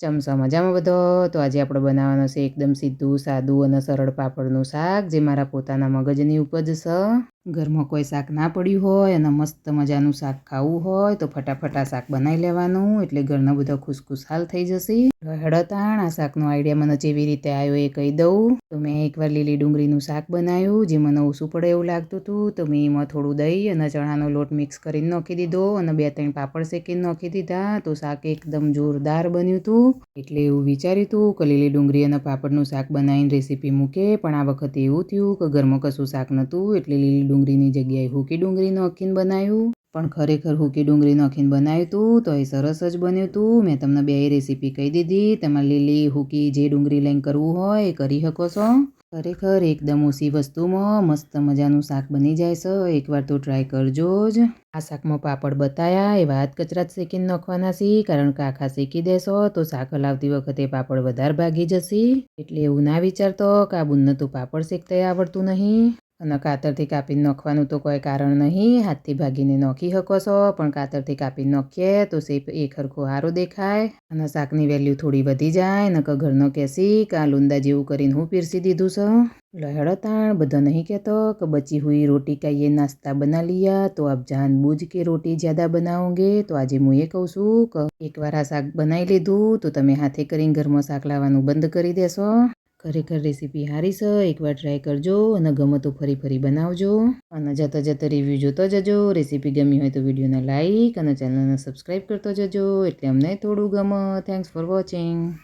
ચમચા મજામાં બધો તો આજે આપણે બનાવવાનો છે એકદમ સીધું, સાદું અને સરળ પાપડનું શાક, જે મારા પોતાના મગજની ઉપજ છે. ઘરમાં કોઈ શાક ના પડ્યું હોય અને મસ્ત મજાનું શાક ખાવું હોય, તો ફટાફટ આ શાક બનાવી લેવાનું, એટલે ઘરનો બધો ખુશખુશાલ થઈ જશે. હળતાણ આ શાકનો આઈડિયા મને જેવી રીતે આવ્યો એ કહી દઉં. તો મેં એકવાર લીલી ડુંગળીનું શાક બનાવ્યું જે મને ઓછું પડે એવું લાગતું હતું, તો મેં એમાં થોડું દહીં અને ચણાનો લોટ મિક્સ કરીને નાખી દીધો અને બે ત્રણ પાપડ શેકીને નાખી દીધા, તો શાક એકદમ જોરદાર બન્યું હતું. એટલે એવું વિચાર્યું હતું કે લીલી ડુંગળી અને પાપડનું શાક બનાવીને રેસીપી મૂકે, પણ આ વખતે એવું થયું કે ઘરમાં કશું શાક નહોતું, એટલે લીલી ડુંગળીની જગ્યાએ હૂકી ડુંગળી અખીન બનાવ્યું. પણ ખરેખર હુકી ડુંગળી અખીન બનાવ્યું હતું તો એ સરસ જ બન્યું હતું મેં તમને બે રેસીપી કહી દીધી. તમારે લીલી હુકી જે ડુંગળી લઈને કરવું હોય એ કરી શકો છો. ખરેખર એકદમ ઓછી વસ્તુમાં મસ્ત મજાનું શાક બની જાય છે. એકવાર તો ટ્રાય કરજો જ. આ શાકમાં પાપડ બતાયા, એ વાત કચરા શેકીને નાખવાના છે કારણ કે આખા શેકી દેશો તો શાક હલાવતી વખતે પાપડ વધારે ભાગી જશે. એટલે એવું ના વિચારતો કે આ બુનને તો પાપડ શેકતા આવડતું નહીં. અને કાતરથી કાપીને નાખવાનું તો કોઈ કારણ નહીં હાથથી ભાગીને નાખી શકો છો પણ કાતરથી કાપીને નાખીએ તો શેપ એક હરખો સારો દેખાય અને શાકની વેલ્યુ થોડી વધી જાય ને કે ઘરનો કહેશી કે આ લુંદા જેવું કરીને હું પીરસી દીધું છે લહેડતાણ બધા નહીં કહેતો કે બચી હુઈ રોટી का ये नाश्ता बना लिया तो आप जानबूझ के रोटी ज़्यादा बनाओगे તો આજે હું એ કહું છું કે એકવાર આ શાક બનાવી લીધું તો તમે હાથે કરીને ઘરમાં શાક લાવવાનું બંધ કરી દેશો ખરેખર રેસીપી સારી છે, એકવાર ટ્રાય કરજો અને ગમે તો ફરી ફરી બનાવજો. અને જતા જતા રિવ્યૂ જોતો જજો. રેસીપી ગમી હોય તો વિડીયોને લાઇક અને ચેનલને સબસ્ક્રાઈબ કરતો જજો. એટલે અમને થોડું ગમે. Thanks for watching